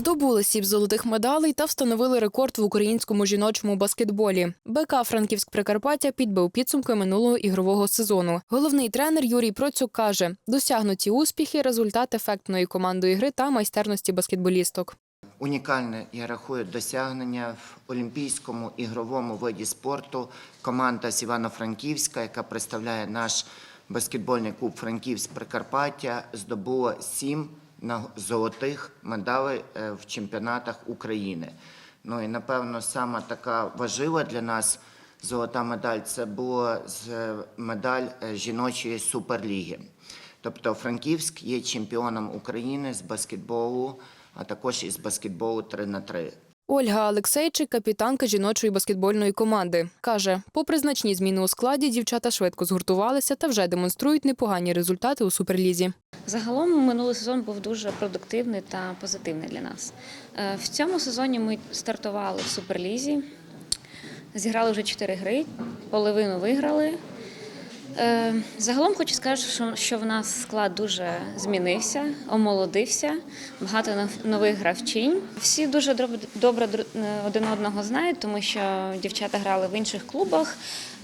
Здобули сіп золотих медалей та встановили рекорд в українському жіночому баскетболі. БК Франківськ Прикарпаття підбив підсумки минулого ігрового сезону. Головний тренер Юрій Процюк каже: досягнуті успіхи, результат ефектної командної гри та майстерності баскетболісток. Унікальне, я рахую, досягнення в олімпійському ігровому виді спорту. Команда з Івано-Франківська, яка представляє наш баскетбольний клуб Франківськ Прикарпаття, здобула сім на- золотих медалей е, в чемпіонатах України. Ну і напевно сама така важлива для нас золота медаль це була з- медаль е, жіночої суперліги. Тобто Франківськ є чемпіоном України з баскетболу, а також із баскетболу 3 на 3 Ольга Алексейчик, капітанка жіночої баскетбольної команди, каже: попри значні зміни у складі, дівчата швидко згуртувалися та вже демонструють непогані результати у суперлізі. Загалом минулий сезон був дуже продуктивний та позитивний для нас. Е, В цьому сезоні ми стартували в Суперлізі, зіграли вже чотири гри, половину виграли. Е, Загалом хочу сказати, що, в нас склад дуже змінився, омолодився, багато нов- нових гравчинь. Всі дуже доб- добре е, один одного знають, тому що дівчата грали в інших клубах.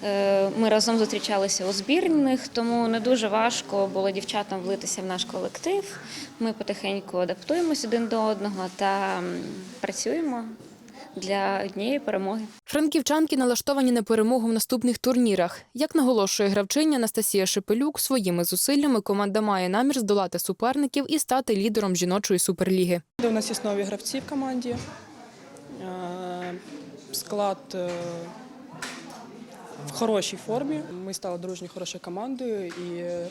Е, Ми разом зустрічалися у збірних, тому не дуже важко було дівчатам влитися в наш колектив. Ми потихеньку адаптуємось один до одного та працюємо для однієї перемоги. Франківчанки налаштовані на перемогу в наступних турнірах. Як наголошує гравчиня Анастасія Шепелюк, своїми зусиллями команда має намір здолати суперників і стати лідером жіночої суперліги. У нас є нові гравці в команді. Е, Склад е, в хорошій формі. Ми стали дружньою хорошою командою і е,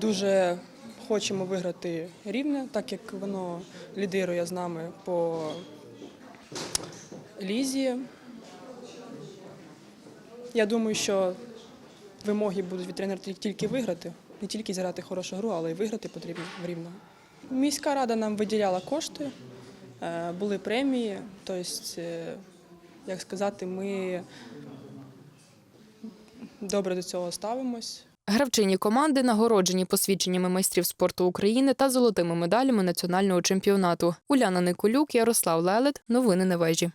дуже хочемо виграти рівне, так як воно лідирує з нами по лізі. Я думаю, що вимоги будуть від тренера тільки виграти, не тільки зіграти хорошу гру, але й виграти потрібно в рівно. Міська рада нам виділяла кошти, е, були премії. Тобто, е, як сказати, ми добре до цього ставимось. Гравчині команди нагороджені посвідченнями майстрів спорту України та золотими медалями національного чемпіонату. Уляна Николюк, Ярослав Лелет. Новини на вежі.